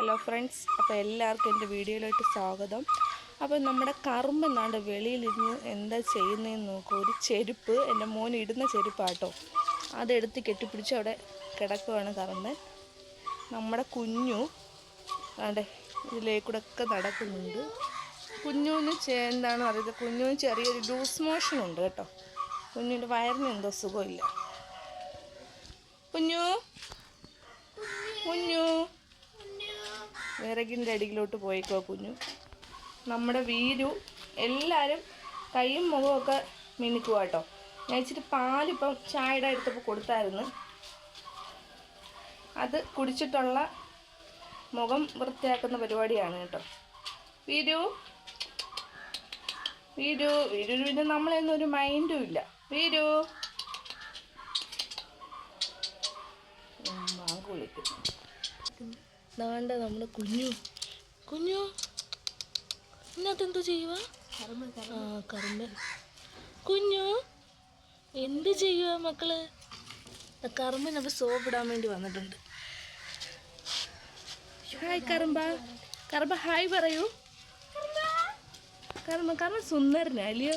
Hello friends അപ്പോൾ എല്ലാവർക്കും എന്റെ വീഡിയോയിലോട്ട് സ്വാഗതം. അപ്പോൾ നമ്മുടെ കറുമ്പ് എന്നാണ്ട് വെളിയിലിരുന്ന് എന്താ ചെയ്യുന്നതെന്ന് നോക്കൂ. ഒരു ചെരുപ്പ് എന്റെ മോൻ ഇടുന്ന ചെരുപ്പാട്ടോ. അതെടുത്ത് കെട്ടിപ്പിടിച്ച് അവിടെ കിടക്കുവാണ് കറുമ്പൻ നമ്മുടെ കുഞ്ഞു ആണ്ടെ ഇതിലേക്കൂടെ ഒക്കെ നടക്കുന്നുണ്ട്. കുഞ്ഞുവിന് എന്താണെന്ന് അറിയുന്നത് കുഞ്ഞുവിന് ചെറിയൊരു ലൂസ് മോഷൻ ഉണ്ട് കേട്ടോ. കുഞ്ഞിന്റെ വയറിന് എന്തോ സുഖമില്ല. കുഞ്ഞു കുഞ്ഞു. വിറകിന്റെ അടിയിലോട്ട് പോയിക്കോ കുഞ്ഞു. നമ്മുടെ വീരു എല്ലാവരും കൈയും മുഖമൊക്കെ മിനുക്കുക കേട്ടോ ഞാൻ ഇച്ചിരി പാലിപ്പം ചായയുടെ അടുത്തപ്പോൾ കൊടുത്തായിരുന്നു. അത് കുടിച്ചിട്ടുള്ള മുഖം വൃത്തിയാക്കുന്ന പരിപാടിയാണ് കേട്ടോ. വീരു വീരു വീരു പിന്നെ നമ്മളെയൊന്നും ഒരു മൈൻഡും ഇല്ല. വീരു. വിളിക്കുന്നു. ദാണ്ട നമ്മുടെ കുഞ്ഞു. കുഞ്ഞു ഇതിനകത്ത് എന്തോ ചെയ്യുക ആ കറുമ്പൻ കുഞ്ഞു എന്ത് ചെയ്യുക മക്കൾ? കറുമ്പൻ സോപ്പ് സോപ്പിടാൻ വേണ്ടി വന്നിട്ടുണ്ട്. ഹായ് കറുമ്പ. കറുമ്പ ഹായ് പറയൂ. കറുമ്പ കറുമ്പ സുന്ദരനാ അല്ലയോ?